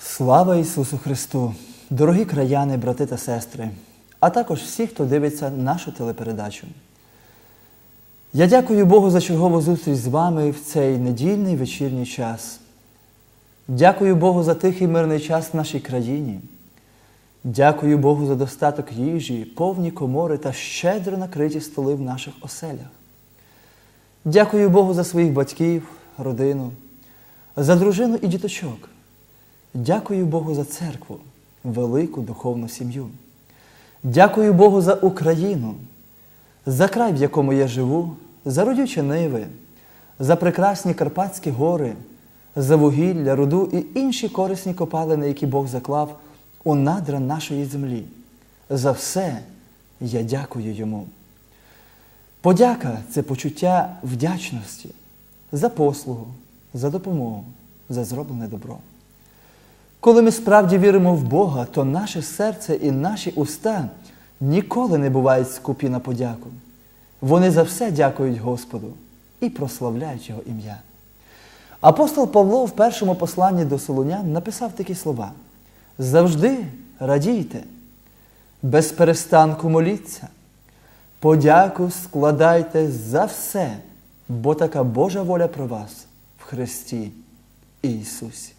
Слава Ісусу Христу! Дорогі краяни, брати та сестри, а також всі, хто дивиться нашу телепередачу. Я дякую Богу за чергову зустріч з вами в цей недільний вечірній час. Дякую Богу за тихий мирний час в нашій країні. Дякую Богу за достаток їжі, повні комори та щедро накриті столи в наших оселях. Дякую Богу за своїх батьків, родину, за дружину і діточок. Дякую Богу за церкву, велику духовну сім'ю. Дякую Богу за Україну, за край, в якому я живу, за родючі ниви, за прекрасні Карпатські гори, за вугілля, руду і інші корисні копалини, які Бог заклав у надра нашої землі. За все я дякую йому. Подяка це почуття вдячності за послугу, за допомогу, за зроблене добро. Коли ми справді віримо в Бога, то наше серце і наші уста ніколи не бувають скупі на подяку. Вони за все дякують Господу і прославляють Його ім'я. Апостол Павло в першому посланні до Солунян написав такі слова: завжди радійте, без перестанку моліться, подяку складайте за все, бо така Божа воля про вас в Христі Ісусі.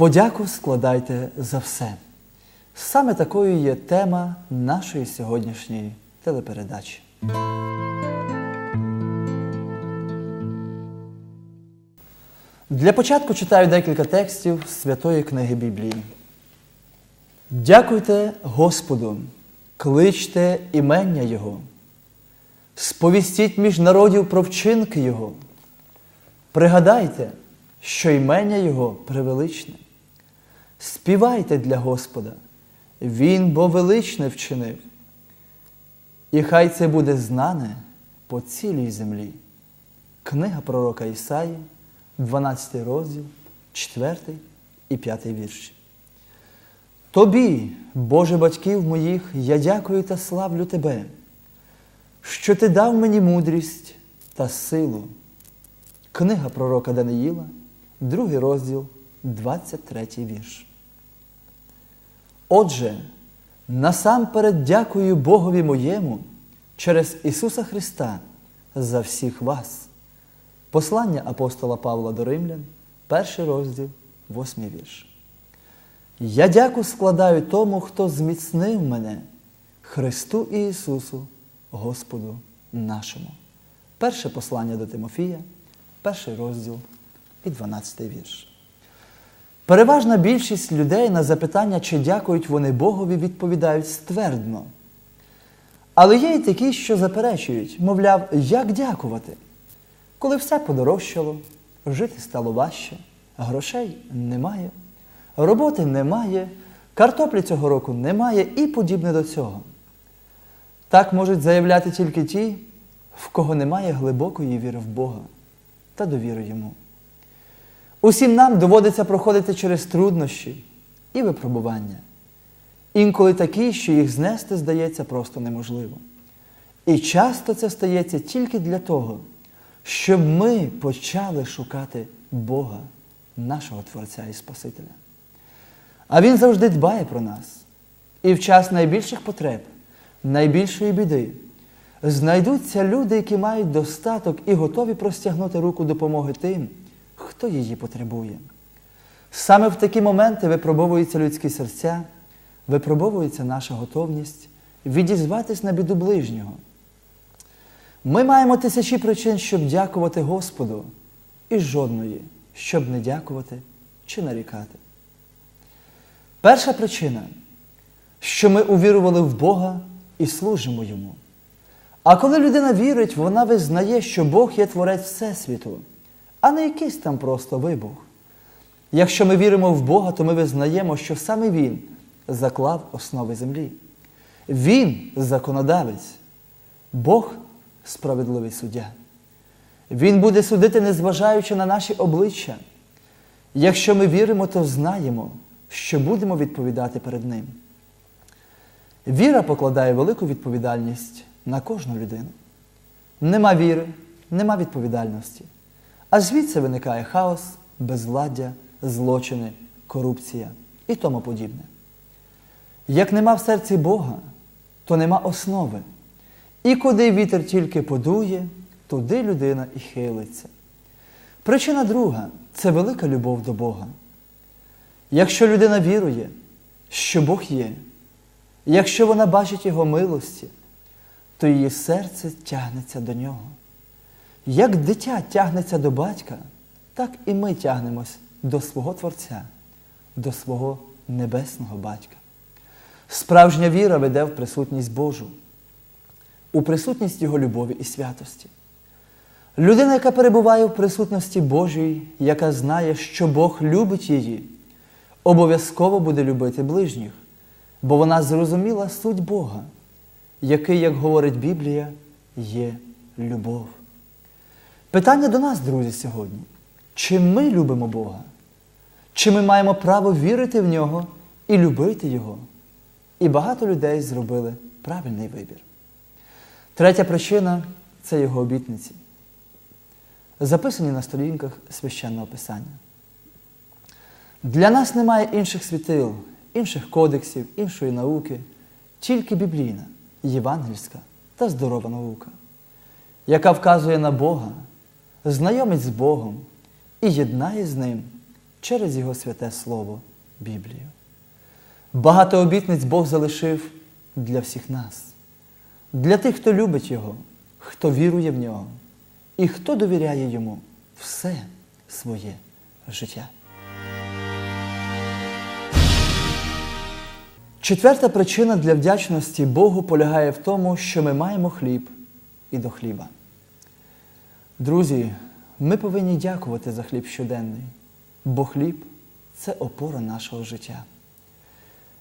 Подяку складайте за все. Саме такою є тема нашої сьогоднішньої телепередачі. Для початку читаю декілька текстів Святої книги Біблії. Дякуйте Господу, кличте імення Його, сповістіть між народів про вчинки Його. Пригадайте, що імення Його превеличне. Співайте для Господа, Він бо величне вчинив. І хай це буде знане по цілій землі. Книга пророка Ісаї, 12 розділ, 4 і 5 вірші. Тобі, Боже батьків моїх, я дякую та славлю Тебе, що Ти дав мені мудрість та силу. Книга пророка Даниїла, другий розділ, 23 вірш. Отже, насамперед дякую Богові моєму через Ісуса Христа за всіх вас. Послання апостола Павла до Римлян, перший розділ, восьмий вірш. Я дяку складаю тому, хто зміцнив мене, Христу і Ісусу, Господу нашому. Перше послання до Тимофія, перший розділ і 12 вірш. Переважна більшість людей на запитання, чи дякують вони Богові, відповідають ствердно. Але є й такі, що заперечують, мовляв, як дякувати? Коли все подорожчало, жити стало важче, грошей немає, роботи немає, картоплі цього року немає і подібне до цього. Так можуть заявляти тільки ті, в кого немає глибокої віри в Бога та довіри йому. Усім нам доводиться проходити через труднощі і випробування. Інколи такі, що їх знести здається просто неможливо. І часто це стається тільки для того, щоб ми почали шукати Бога, нашого Творця і Спасителя. А Він завжди дбає про нас. І в час найбільших потреб, найбільшої біди знайдуться люди, які мають достаток і готові простягнути руку допомоги тим, хто її потребує. Саме в такі моменти випробовуються людські серця, випробовується наша готовність відізватись на біду ближнього. Ми маємо тисячі причин, щоб дякувати Господу, і жодної, щоб не дякувати чи нарікати. Перша причина, що ми увірували в Бога і служимо Йому. А коли людина вірить, вона визнає, що Бог є творець Всесвіту, а не якийсь там просто вибух. Якщо ми віримо в Бога, то ми визнаємо, що саме Він заклав основи землі. Він законодавець, Бог справедливий суддя. Він буде судити, незважаючи на наші обличчя. Якщо ми віримо, то знаємо, що будемо відповідати перед Ним. Віра покладає велику відповідальність на кожну людину. Нема віри, нема відповідальності. А звідси виникає хаос, безвладдя, злочини, корупція і тому подібне. Як нема в серці Бога, то нема основи. І куди вітер тільки подує, туди людина і хилиться. Причина друга це велика любов до Бога. Якщо людина вірує, що Бог є, якщо вона бачить Його милості, то її серце тягнеться до нього. Як дитя тягнеться до батька, так і ми тягнемось до свого Творця, до свого небесного батька. Справжня віра веде в присутність Божу, у присутність Його любові і святості. Людина, яка перебуває в присутності Божій, яка знає, що Бог любить її, обов'язково буде любити ближніх, бо вона зрозуміла суть Бога, який, як говорить Біблія, є любов. Питання до нас, друзі, сьогодні. Чи ми любимо Бога? Чи ми маємо право вірити в нього і любити Його? І багато людей зробили правильний вибір. Третя причина це його обітниці, записані на сторінках священного писання. Для нас немає інших світил, інших кодексів, іншої науки, тільки біблійна, євангельська та здорова наука, яка вказує на Бога, знайомить з Богом і єднає з Ним через Його святе Слово Біблію. Багато обітниць Бог залишив для всіх нас, для тих, хто любить Його, хто вірує в нього і хто довіряє йому все своє життя. Четверта причина для вдячності Богу полягає в тому, що ми маємо хліб і до хліба. Друзі, ми повинні дякувати за хліб щоденний, бо хліб це опора нашого життя.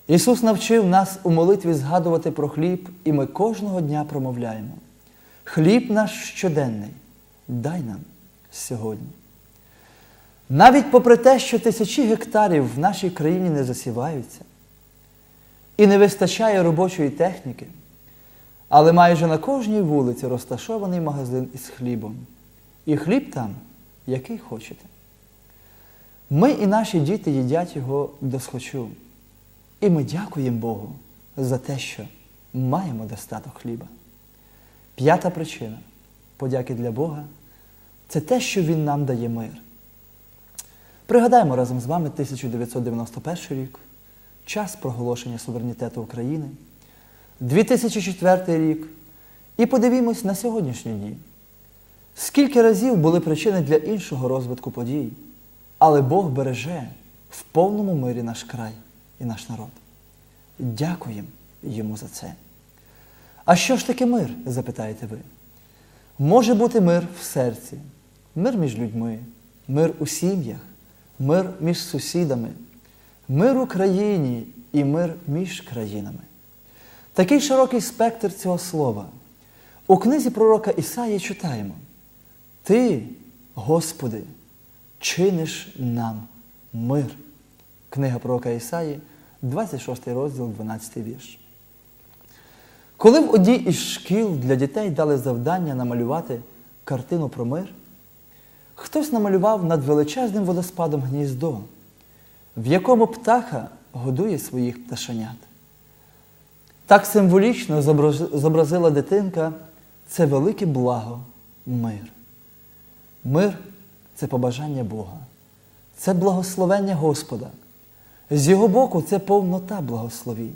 Ісус навчив нас у молитві згадувати про хліб, і ми кожного дня промовляємо. Хліб наш щоденний, дай нам сьогодні. Навіть попри те, що тисячі гектарів в нашій країні не засіваються і не вистачає робочої техніки, але майже на кожній вулиці розташований магазин із хлібом. І хліб там, який хочете. Ми і наші діти їдять його досхочу. І ми дякуємо Богу за те, що маємо достаток хліба. П'ята причина подяки для Бога це те, що Він нам дає мир. Пригадаємо разом з вами 1991 рік, час проголошення суверенітету України, 2004 рік, і подивімось на сьогоднішні дні. Скільки разів були причини для іншого розвитку подій, але Бог береже в повному мирі наш край і наш народ. Дякуємо йому за це. А що ж таке мир? запитаєте ви? Може бути мир в серці, мир між людьми, мир у сім'ях, мир між сусідами, мир у країні і мир між країнами. Такий широкий спектр цього слова. У книзі пророка Ісаї читаємо: Ти, Господи, чиниш нам мир. Книга пророка Ісаї, 26 розділ, 12 вірш. Коли в одній із шкіл для дітей дали завдання намалювати картину про мир, хтось намалював над величезним водоспадом гніздо, в якому птаха годує своїх пташенят. Так символічно зобразила дитинка це велике благо мир. Мир це побажання Бога, це благословення Господа. З його боку, це повнота благословінь.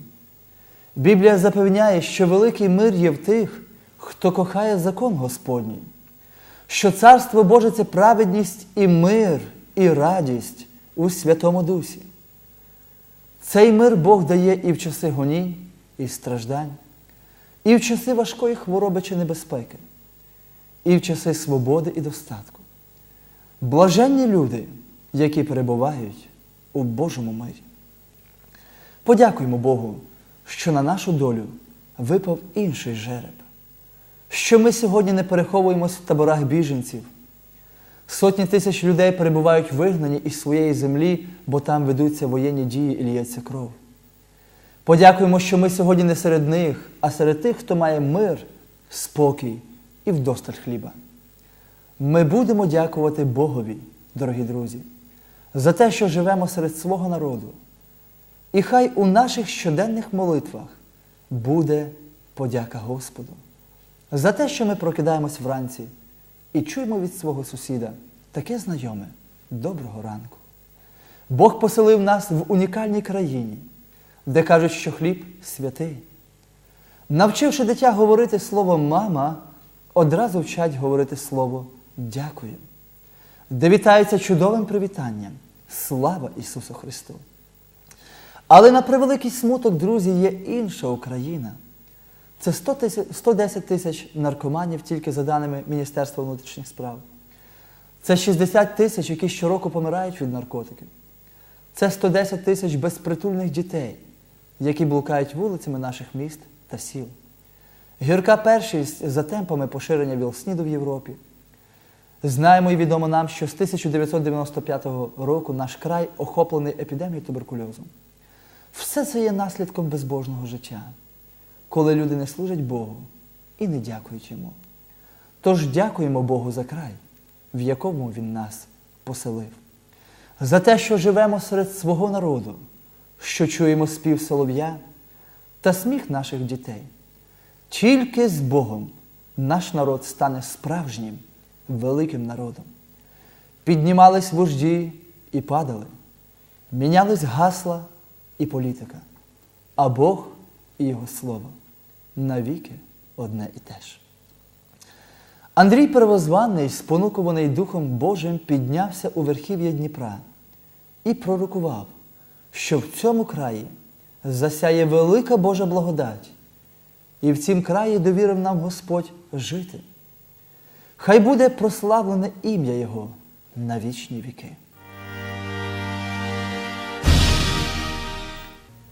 Біблія запевняє, що великий мир є в тих, хто кохає закон Господній, що Царство Боже це праведність і мир, і радість у Святому Дусі. Цей мир Бог дає і в часи гонінь, і страждань, і в часи важкої хвороби чи небезпеки, і в часи свободи і достатку. Блаженні люди, які перебувають у Божому мирі. Подякуємо Богу, що на нашу долю випав інший жереб, що ми сьогодні не переховуємось в таборах біженців. Сотні тисяч людей перебувають вигнані із своєї землі, бо там ведуться воєнні дії і ліється кров. Подякуємо, що ми сьогодні не серед них, а серед тих, хто має мир, спокій і вдосталь хліба. Ми будемо дякувати Богові, дорогі друзі, за те, що живемо серед свого народу. І хай у наших щоденних молитвах буде подяка Господу за те, що ми прокидаємось вранці і чуємо від свого сусіда таке знайоме доброго ранку. Бог поселив нас в унікальній країні, де кажуть, що хліб святий. Навчивши дитя говорити слово мама, одразу вчать говорити слово дякую, де вітаються чудовим привітанням. Слава Ісусу Христу! Але на превеликий смуток, друзі, є інша Україна. Це 110 тисяч наркоманів тільки за даними Міністерства внутрішніх справ. Це 60 тисяч, які щороку помирають від наркотиків. Це 110 тисяч безпритульних дітей, які блукають вулицями наших міст та сіл. Гірка першість за темпами поширення вілсніду в Європі. Знаємо і відомо нам, що з 1995 року наш край охоплений епідемією туберкульозу. Все це є наслідком безбожного життя, коли люди не служать Богу і не дякують йому. Тож дякуємо Богу за край, в якому Він нас поселив, за те, що живемо серед свого народу, що чуємо спів солов'я та сміх наших дітей. Тільки з Богом наш народ стане справжнім великим народом. Піднімались вожді і падали, мінялись гасла і політика, а Бог і Його Слово навіки одне і те ж. Андрій Первозваний, спонукуваний Духом Божим, піднявся у верхів'я Дніпра і пророкував, що в цьому краї засяє велика Божа благодать, і в цім краї довірив нам Господь жити. Хай буде прославлене ім'я Його на вічні віки.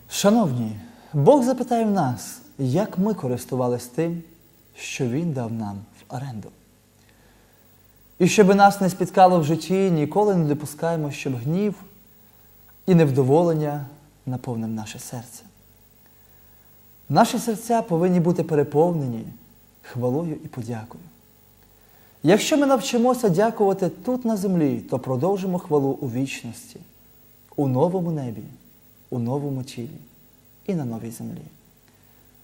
Шановні, Бог запитає в нас, як ми користувались тим, що Він дав нам в оренду. І щоб нас не спіткало в житті, ніколи не допускаємо, щоб гнів і невдоволення наповнив наше серце. Наші серця повинні бути переповнені хвалою і подякою. Якщо ми навчимося дякувати тут на землі, то продовжимо хвалу у вічності, у новому небі, у новому тілі і на новій землі.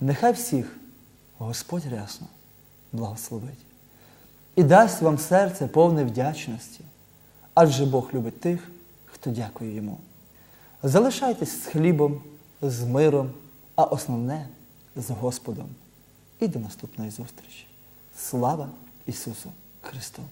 Нехай всіх Господь рясно благословить і дасть вам серце повне вдячності, адже Бог любить тих, хто дякує йому. Залишайтесь з хлібом, з миром, а основне з Господом. І до наступної зустрічі. Слава Ісусу Христу!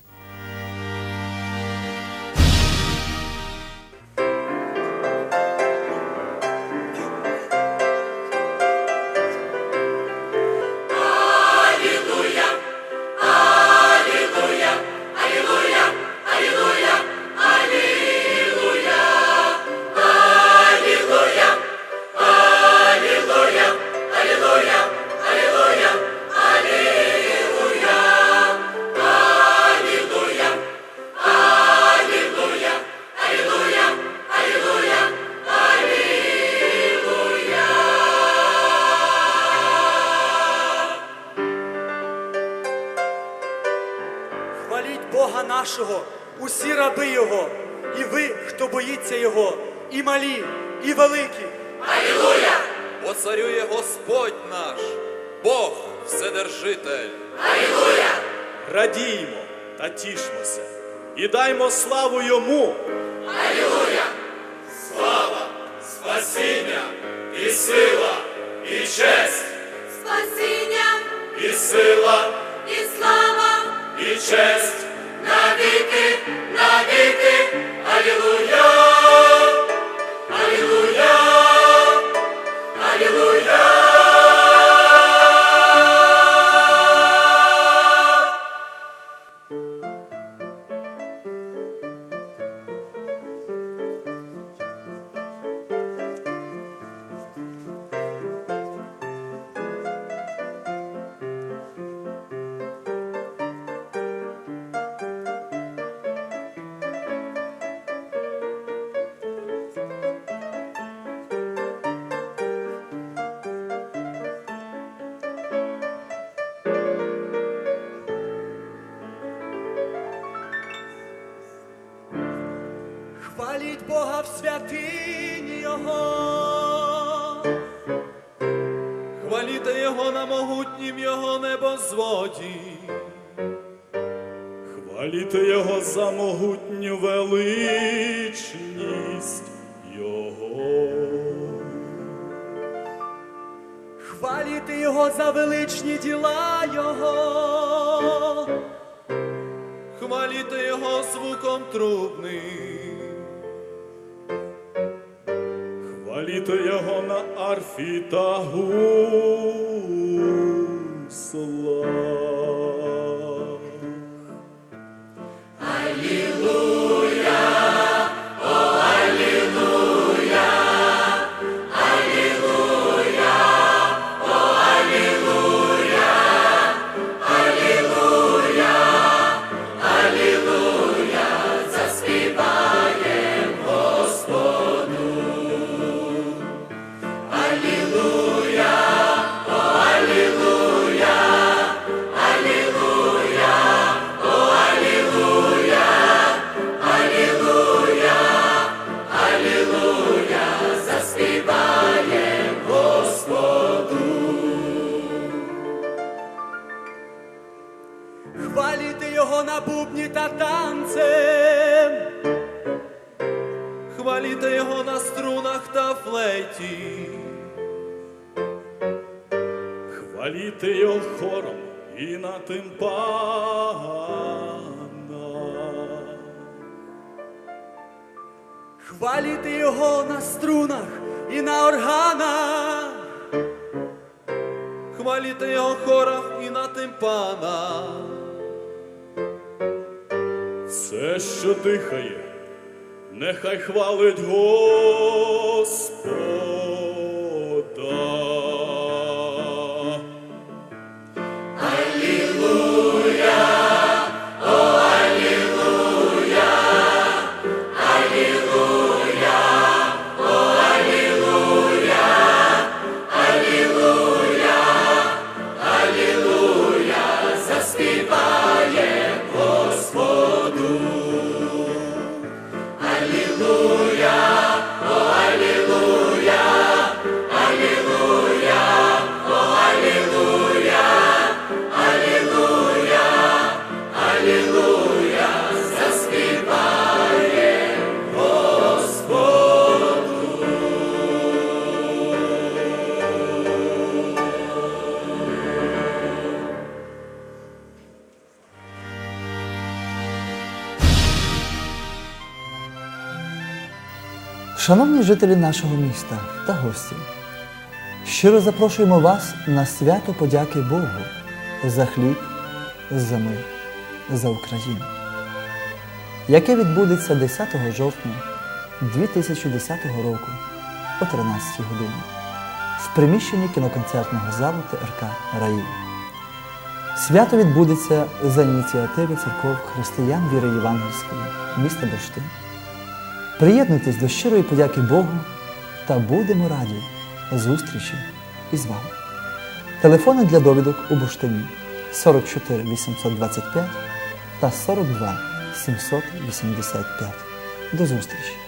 Бог Вседержитель. Радіймо та тішмося. І даймо славу йому. Спасіння і сила, і честь, Спасіння і сила, і слава і честь. навіки, навіки, Алілуя, Алілуя, в святині Його. Хваліте Його на могутнім Його небозводі. Хваліте Його за могутню величність Його. Хваліти Його за величні діла Його. Хваліте Його звуком трубним. Хваліте Його на арфі та гуслах. Його на бубні та танцем. Хваліте Його на струнах та флейті. Хваліте Його хором і на тимпанах. Хваліти Його на струнах і на органах. Хваліте Його хорах і на тимпанах. Все, що дихає, нехай хвалить Господа. Шановні жителі нашого міста та гості, щиро запрошуємо вас на свято подяки Богу за хліб, за мир, за Україну, яке відбудеться 10 жовтня 2010 року о 13 годині в приміщенні кіноконцертного залу ТРК Раї. Свято відбудеться за ініціативи церков християн віри Євангельської міста Бурштин. Приєднуйтесь до щирої подяки Богу та будемо раді зустрічі із вами. Телефони для довідок у Буштині 44 825 та 42 785. До зустрічі!